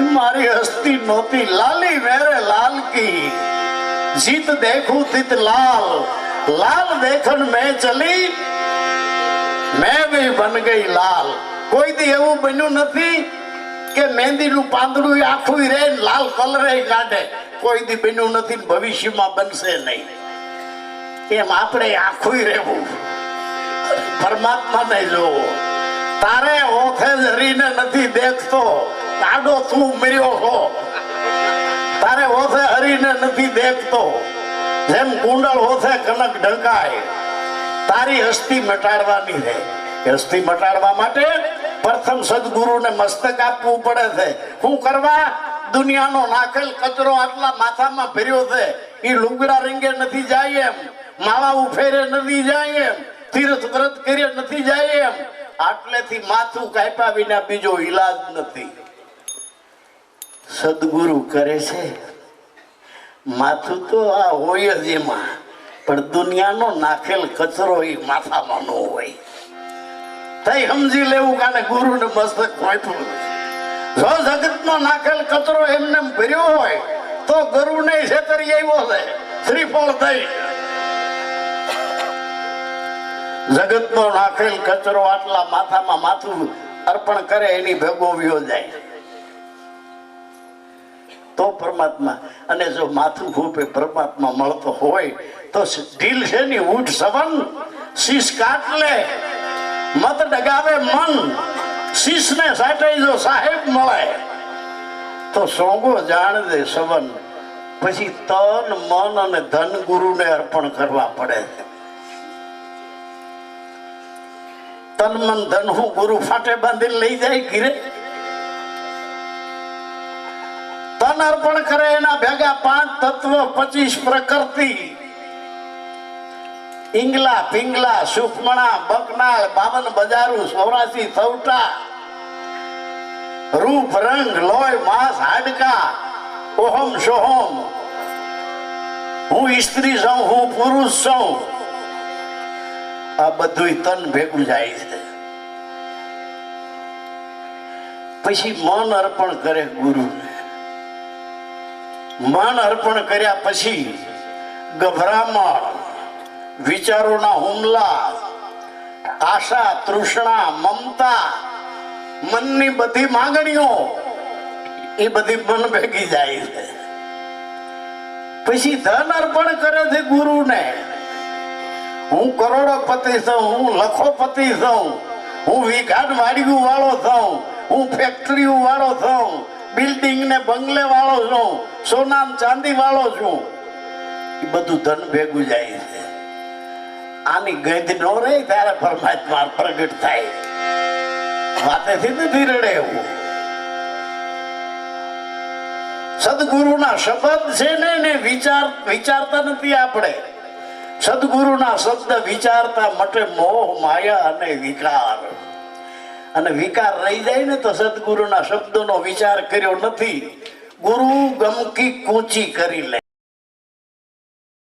મારી હસ્તી નહોતી. લાલી વેરે લાલ કી. જીત દેખું તિત લાલ. લાલ દેખન મેં ચલી. મેં ભી બન ગઈ લાલ. કોઈ દી એવું બન્યું નથી કે મહેંદીનું પાંદડું આખું રે લાલ કલર કાઢે કોઈ દી બન્યું નથી ભવિષ્યમાં બનશે નહીં. એમ આપણે આખું રહેવું. પરમાત્માને જોવો. તારે ઓથે હરીને નથી દેખતો. આડો તું મર્યો છો. તારે ઓથે હરીને નથી દેખતો. જેમ કુંડળ હોથે કનક ઢંકાય, તારી હસ્તી મટાડવાની છે. હસ્તી મટાડવા માટે પ્રથમ સદગુરુને મસ્તક આપવું પડે છે. શું કરવા? દુનિયાનો નાખેલ કચરો આટલા માથામાં ભર્યો છે. એ લુગડા રંગે નથી જાય એમ. માળા ઉફેરે નથી જાય એમ. તીર્થ વ્રત કરીએ નથી જાય એમ. આટલેથી માથું કાપ્યા વિના બીજો ઈલાજ નથી. સદગુરુ કરે છે. માથું તો આ હોય જ એમાં. પણ દુનિયાનો નાખેલ કચરો એ માથામાં ન હોય. તઈ સમજી લેવું કાને ગુરુને મસ્તક પહોંચ્યું જો જગતનો નાખેલ કચરો એમને એમ ભર્યો હોય, તો ગુરુને છેતરી આવ્યો છે. શ્રીફળ થઈ. જગતનો નાખેલ કચરો આટલા માથામાં માથું અર્પણ કરે, એની ભેગો વ્યો જાય. તો પરમાત્મા, અને જો માથું પરમાત્મા મળતો હોય, તો ઢીલ છે ની ઊંટ સવન, શીશ કાટ લે મત ડગાવે મન, શીશને સાટે જો સાહેબ મળે. તો સોંગો જાણ દે સવન, પછી તન, મન અને ધન ગુરુને અર્પણ કરવા પડે તન, મન, ધન હું ગુરુ ફાટે બાંધી લઈ જાય ઘીરે? તન અર્પણ કરે એના ભેગા પાંચ તત્વ, પચીસ પ્રકૃતિ. ઇંગલા પિંગલા, સુખમણા, બકનાળ, બાવન બજારું, સૌરાસી સૌટા રૂપ, રંગ, લોય, માંસ, હાડકા, ઓહમ, સોહમ. હું સ્ત્રી છું હું પુરુષ છું આ બધું તન ભેગું જાય છે. પછી મન અર્પણ કરે ગુરુને. મન અર્પણ કર્યા પછી ગભરામણ, વિચારોના હુમલા, આશા, તૃષ્ણા, મમતા, મનની બધી માંગણીઓ, એ બધી મન ભેગી જાય છે. પછી ધન અર્પણ કરે છે ગુરુને. હું કરોડોપતિ છું, હું લખોપતિ છું, હું વિઘાટ વાડિયું વાળો છું, હું ફેક્ટરીઓ વાળો છું બિલ્ડિંગ ને બંગલે વાળો છું સોના ચાંદી વાળો છું. એ બધું ધન ભેગું જાય છે. આની ગંધ નો રહે ત્યારે પરમાત્મા પ્રગટ થાય. વાતેથી નથી રડે એવું. સદગુરુના શબ્દ છે ને એને વિચાર, વિચારતા નથી આપણે. સદગુરુના શબ્દ વિચારતા મટે મોહ, માયા અને વિકાર. અને વિકાર રહી જાય ને તો સદગુરુના શબ્દોનો વિચાર કર્યો નથી. ગુરુ ગમકી કૂંચી કરી લે.